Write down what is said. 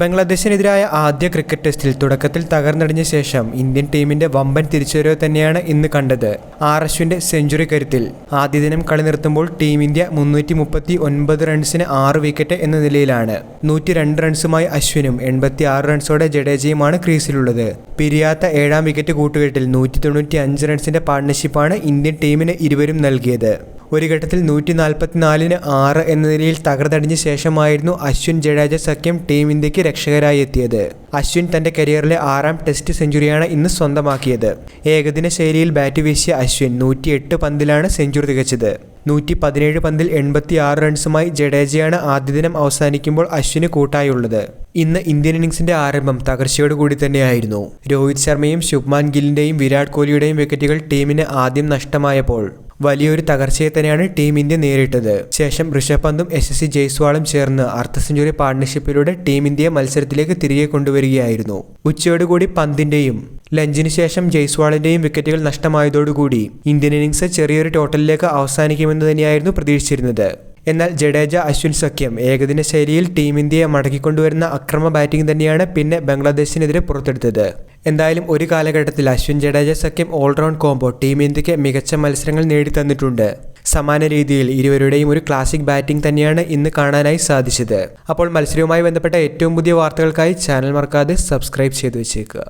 ബംഗ്ലാദേശിനെതിരായ ആദ്യ ക്രിക്കറ്റ് ടെസ്റ്റിൽ തുടക്കത്തിൽ തകർന്നടിഞ്ഞ ശേഷം ഇന്ത്യൻ ടീമിന്റെ വമ്പൻ തിരിച്ചുവരവ് തന്നെയാണ് ഇന്ന് കണ്ടത്. ആർ അശ്വിന്റെ സെഞ്ചുറി കരുത്തിൽ ആദ്യ ദിനം കളി നിർത്തുമ്പോൾ ടീം ഇന്ത്യ മുന്നൂറ്റി മുപ്പത്തി ഒൻപത് റൺസിന് ആറ് വിക്കറ്റ് എന്ന നിലയിലാണ്. നൂറ്റി രണ്ട് റൺസുമായി അശ്വിനും എൺപത്തി ആറ് റൺസോടെ ജഡേജയുമാണ് ക്രീസിലുള്ളത്. പിരിയാത്ത ഏഴാം വിക്കറ്റ് കൂട്ടുകെട്ടിൽ നൂറ്റി തൊണ്ണൂറ്റി അഞ്ച് റൺസിന്റെ പാർട്ണർഷിപ്പാണ് ഇന്ത്യൻ ടീമിന് ഇരുവരും നൽകിയത്. ഒരു ഘട്ടത്തിൽ നൂറ്റി നാൽപ്പത്തിനാലിന് ആറ് എന്ന നിലയിൽ തകർന്നടിഞ്ഞ ശേഷമായിരുന്നു അശ്വിൻ ജഡേജ സഖ്യം ടീം ഇന്ത്യയ്ക്ക് രക്ഷകരായി എത്തിയത്. അശ്വിൻ തന്റെ കരിയറിലെ ആറാം ടെസ്റ്റ് സെഞ്ചുറിയാണ് ഇന്ന് സ്വന്തമാക്കിയത്. ഏകദിന ശൈലിയിൽ ബാറ്റ് വീശിയ അശ്വിൻ നൂറ്റിയെട്ട് പന്തിലാണ് സെഞ്ചുറി തികച്ചത്. നൂറ്റി പതിനേഴ് പന്തിൽ എൺപത്തി ആറ് റൺസുമായി ജഡേജയാണ് ആദ്യ ദിനം അവസാനിക്കുമ്പോൾ അശ്വിന് കൂട്ടായുള്ളത്. ഇന്ന് ഇന്ത്യൻ ഇന്നിംഗ്സിന്റെ ആരംഭം തകർച്ചയോടുകൂടി തന്നെയായിരുന്നു. രോഹിത് ശർമ്മയും ശുഭ്മാൻ ഗില്ലിന്റെയും വിരാട് കോഹ്ലിയുടെയും വിക്കറ്റുകൾ ടീമിന് ആദ്യം നഷ്ടമായപ്പോൾ വലിയൊരു തകർച്ചയെ തന്നെയാണ് ടീം ഇന്ത്യ നേരിട്ടത്. ശേഷം ഋഷഭ് പന്തും എസ് എസ് സി ജയ്സ്വാളും ചേർന്ന് അർദ്ധ സെഞ്ചുറി പാർട്ണർഷിപ്പിലൂടെ ടീം ഇന്ത്യയെ മത്സരത്തിലേക്ക് തിരികെ കൊണ്ടുവരികയായിരുന്നു. ഉച്ചയോടുകൂടി പന്തിന്റെയും ലഞ്ചിന് ശേഷം ജയ്സ്വാളിന്റെയും വിക്കറ്റുകൾ നഷ്ടമായതോടുകൂടി ഇന്ത്യൻ ഇന്നിംഗ്സ് ചെറിയൊരു ടോട്ടലിലേക്ക് അവസാനിക്കുമെന്ന് തന്നെയായിരുന്നു പ്രതീക്ഷിച്ചിരുന്നത്. എന്നാൽ ജഡേജ അശ്വിൻ സഖ്യം ഏകദിന ശൈലിയിൽ ടീം ഇന്ത്യയെ മടക്കിക്കൊണ്ടുവരുന്ന അക്രമ ബാറ്റിംഗ് തന്നെയാണ് പിന്നെ ബംഗ്ലാദേശിനെതിരെ പുറത്തെടുത്തത്. എന്തായാലും ഒരു കാലഘട്ടത്തിൽ അശ്വിൻ ജഡേജ സഖ്യം ഓൾറൗണ്ട് കോംബോ ടീം ഇന്ത്യയ്ക്ക് മികച്ച മത്സരങ്ങൾ നേടിത്തന്നിട്ടുണ്ട്. സമാന രീതിയിൽ ഇരുവരുടെയും ഒരു ക്ലാസിക് ബാറ്റിംഗ് തന്നെയാണ് ഇന്ന് കാണാനായി സാധിച്ചത്. അപ്പോൾ മത്സരവുമായി ബന്ധപ്പെട്ട ഏറ്റവും പുതിയ വാർത്തകൾക്കായി ചാനൽ മറക്കാതെ സബ്സ്ക്രൈബ് ചെയ്തു വെച്ചേക്കുക